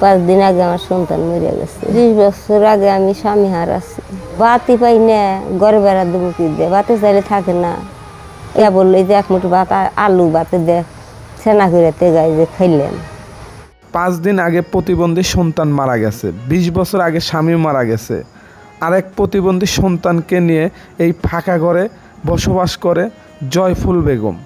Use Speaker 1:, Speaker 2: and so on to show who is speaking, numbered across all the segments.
Speaker 1: পাঁচ দিন আগে আমার সন্তান মরে গেছে। বিশ বছর আগে আমি স্বামী হারাচ্ছি বাতি পাই না, ঘরে বেড়া দেবো কি দিয়ে? বাতে চাইলে থাকে না। ইয়া বলল যে এক ভাত আলু বাতে দে। সেনা করে তেগাই যে খাইলেন।
Speaker 2: পাঁচ দিন আগে প্রতিবন্ধী সন্তান মারা গেছে। বিশ বছর আগে স্বামী মারা গেছে। আরেক প্রতিবন্ধী সন্তানকে নিয়ে এই ফাঁকা ঘরে বসবাস করে জয়ফুল বেগম।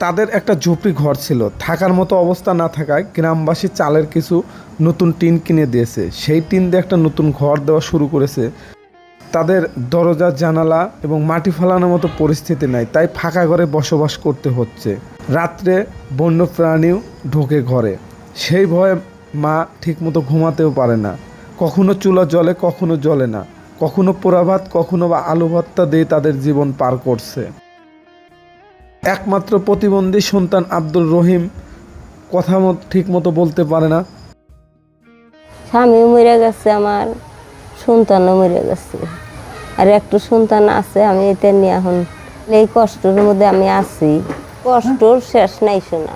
Speaker 2: তাদের একটা ঝুপড়ি ঘর ছিল। থাকার মতো অবস্থা না থাকায় গ্রামবাসী চালের কিছু নতুন টিন কিনে দিয়েছে। সেই টিন দিয়ে একটা নতুন ঘর দেওয়া শুরু করেছে। তাদের দরজা, জানালা এবং মাটি ফেলানোর মতো পরিস্থিতি নাই, তাই ফাঁকা ঘরে বসবাস করতে হচ্ছে। রাত্রে বন্য প্রাণীও ঢোকে ঘরে। সেই ভয়ে মা ঠিকমতো ঘুমাতেও পারে না। কখনো চুলা জলে কখনো জলে না। কখনো পোড়া ভাত কখনো বা আলু ভর্তা দিয়ে তাদের জীবন পার করছে। একমাত্র প্রতিবন্ধী সন্তান আব্দুল রহিম কথা ঠিক মতো বলতে পারে না।
Speaker 1: স্বামীও মরে গেছে, আমার সন্তানও মরে গেছে। আর একটু সন্তান আছে, আমি এটা নিয়ে এখন এই কষ্টের মধ্যে আমি আছি। কষ্টর শেষ নাই শোনা।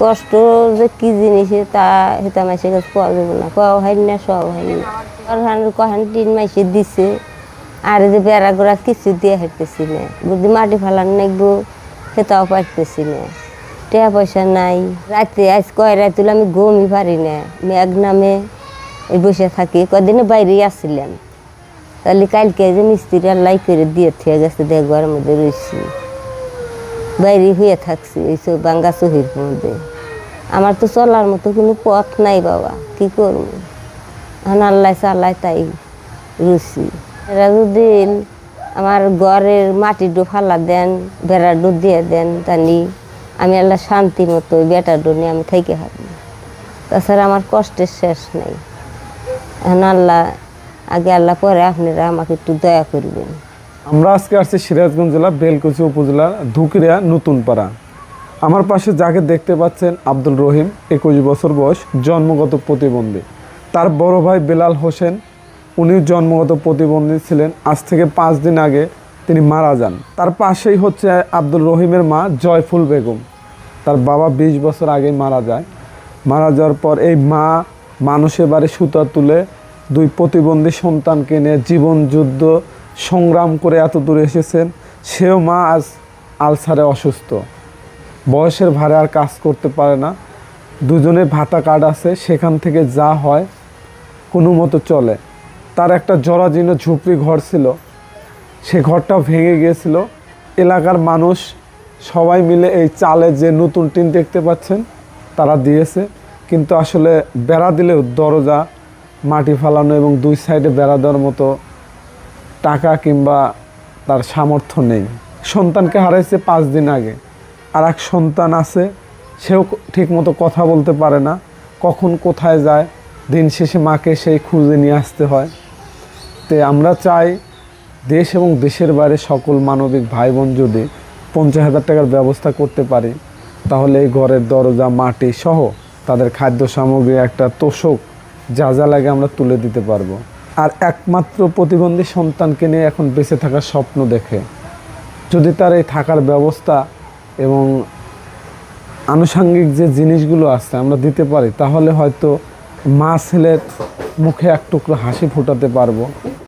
Speaker 1: কষ্ট যে কি জিনিস, তা সেটা মাসের কাছে পাওয়া যাবে না। পাওয়া হয় না সব হয় না কখন তিন মাসে দিছে। আর যে বেড়া গোড়া কিছু দিয়ে হাঁটতেছি না। যদি মাটি ফেলান নাকবো সেটাও পারতেছি না। টাকা পয়সা নাই। রাত্রে আজ কয় রাত তুলে আমি ঘুমই পারি না। মেঘ নামে বসে থাকি। কদিনে বাইরে আসছিলাম তাহলে কালকে যে মিস্ত্রি লাই করে দিয়ে থেকে গেছে দেখ ঘরের মধ্যে রয়েছি বাইরে হয়ে থাকছি ওই সব বাঙ্গা চহির মধ্যে। আমার তো চলার মতো কোনো পথ নাই বাবা, কি করব? এখন আল্লাহ তাই রুচি যদি আমার ঘরের মাটি ডো ফালা দেন বেড়া ডো দিয়ে দেন তানি আমি আল্লাহ শান্তি মতো বেটা ডো নিয়ে আমি থেকে হারি তাছাড়া আমার কষ্টের শেষ নাই। এখন আল্লাহ, আগে আল্লাহ পরে আপনারা আমাকে একটু দয়া করবেন।
Speaker 2: আমরা আজকে আসছি সিরাজগঞ্জ জেলা, বেলকুচি উপজেলার ধুকরিয়া নতুন পাড়া আমার পাশে যাকে দেখতে পাচ্ছেন আব্দুল রহিম, একুশ বছর বয়স, জন্মগত প্রতিবন্ধী। তার বড় ভাই বেলাল হোসেন উনিও জন্মগত প্রতিবন্ধী ছিলেন। আজ থেকে পাঁচ দিন আগে তিনি মারা যান। তার পাশেই হচ্ছে আব্দুল রহিমের মা জয়ফুল বেগম। তার বাবা বিশ বছর আগে মারা যায়। মারা যাওয়ার পর এই মা মানুষের বাড়ি সুতা তুলে দুই প্রতিবন্ধী সন্তানকে নিয়ে জীবন যুদ্ধ সংগ্রাম করে এত দূরে এসেছেন। সেও মা আজ আলসারে অসুস্থ। বয়সের ভারে আর কাজ করতে পারে না। দুজনের ভাতা কার্ড আছে, সেখান থেকে যা হয় কোনো মতো চলে। তার একটা জরাজীর্ণ ঝুপড়ি ঘর ছিল। সে ঘরটা ভেঙে গিয়েছিল। এলাকার মানুষ সবাই মিলে এই চালে যে নতুন টিন দেখতে পাচ্ছেন, তারা দিয়েছে। কিন্তু আসলে বেড়া দিলেও দরজা, মাটি ফালানো এবং দুই সাইডে বেড়া দেওয়ার মতো টাকা কিংবা তার সামর্থ্য নেই। সন্তানকে হারাইছে পাঁচ দিন আগে। আর এক সন্তান আছে, সেও ঠিকমতো কথা বলতে পারে না। কখন কোথায় যায়, দিন শেষে মাকে সেই খুঁজে নিয়ে আসতে হয়। তে আমরা চাই দেশ এবং দেশের বাইরে সকল মানবিক ভাই বোন যদি পঞ্চাশ হাজার টাকার ব্যবস্থা করতে পারি, তাহলে এই ঘরের দরজা, মাটি সহ তাদের খাদ্য সামগ্রী, একটা তোষক যা যা লাগে আমরা তুলে দিতে পারব। আর একমাত্র প্রতিবন্ধী সন্তানকে নিয়ে এখন বেঁচে থাকার স্বপ্ন দেখে। যদি তার এই থাকার ব্যবস্থা এবং আনুষাঙ্গিক যে জিনিসগুলো আছে আমরা দিতে পারি, তাহলে হয়তো মা ছেলের মুখে এক টুকরো হাসি ফোটাতে পারব।